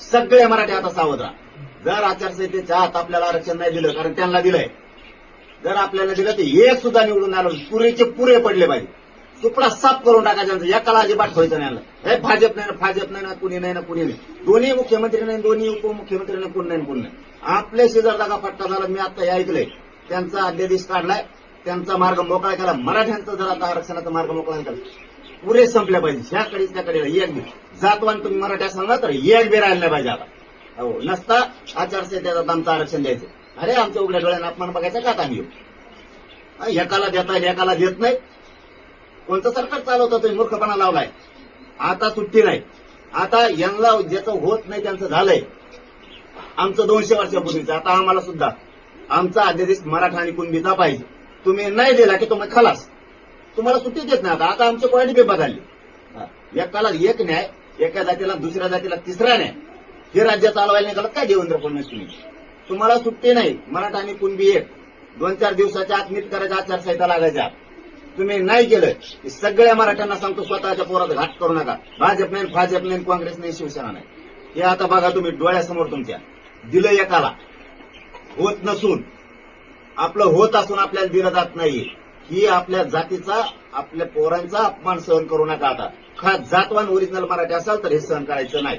सगळे मराठी आता सावध राहा. जर आचारसंहितेच्या आत आपल्याला आरक्षण नाही दिलं कारण त्यांना दिलंय. जर आपल्याला दिलं तर हे सुद्धा निवडून आलं. पुरेचे पुरे पडले पाहिजे. तुकडा साफ करून टाकायचा एकाला अजिबात ठेवायचं नाही हे भाजप नाही ना भाजप नाही ना कुणी नाही ना कुणी नाही. दोन्ही मुख्यमंत्री नाही दोन्ही उपमुख्यमंत्री नाही कोण नाही कोण नाही. आपल्या शेजार जागा पट्टा झाला मी आता हे ऐकलंय. त्यांचा अध्यादेश काढलाय. त्यांचा मार्ग मोकळा केला. मराठ्यांचा जर आता आरक्षणाचा मार्ग मोकळा केला पुरे संपल्या पाहिजे. ह्याकडे त्याकडे एक जातवान तुम्ही मराठी सांगा तर एक बी राहिला पाहिजे आता. हो नसता आचारसंहितेचा आमचं आरक्षण द्यायचं. अरे आमच्या उघड्या डोळ्यानं अपमान बघायचा का आता आम्ही? हा, एकाला देता एकाला देत नाही. कोणतं सरकार चालवतं तुम्ही मूर्खपणा लावलाय? आता सुट्टी नाही. आता यांना ज्याचं होत नाही त्यांचं झालंय. आमचं दोनशे वर्षापूर्वीचं आता आम्हाला सुद्धा. आमचा अध्यादेश मराठा आणि कुणबीचा पाहिजे. तुम्ही नाही दिला की तुम्ही खलास. तुम्हाला सुट्टी देत नाही. आता आता आमची क्वालिटी बी बदलली एकाला एक न्याय एका जातीला दुसऱ्या जातीला तिसरा न्याय. हे राज्य चालवायला निघालं काय देवेंद्र फडणवीस तुम्ही? तुम्हाला सुट्टी नाही. मराठा आणि कुणबी एक. दोन चार दिवसाच्या आत नीट करायच्या आचारसंहिता लागायच्या तुम्ही नाही केलं. की सगळ्या मराठ्यांना सांगतो स्वतःच्या पोरात घाट करू नका. भाजप नाही भाजप नाही काँग्रेस नाही शिवसेना नाही. हे आता बघा तुम्ही डोळ्यासमोर तुमच्या. दिलं एकाला. होत नसून. आपलं होत असून आपल्याला दिलं जात नाही ही आपल्या जातीचा आपल्या पोरांचा अपमान सहन करू नका आता. खा जातवान ओरिजिनल मराठी असाल तर हे सहन करायचं नाही.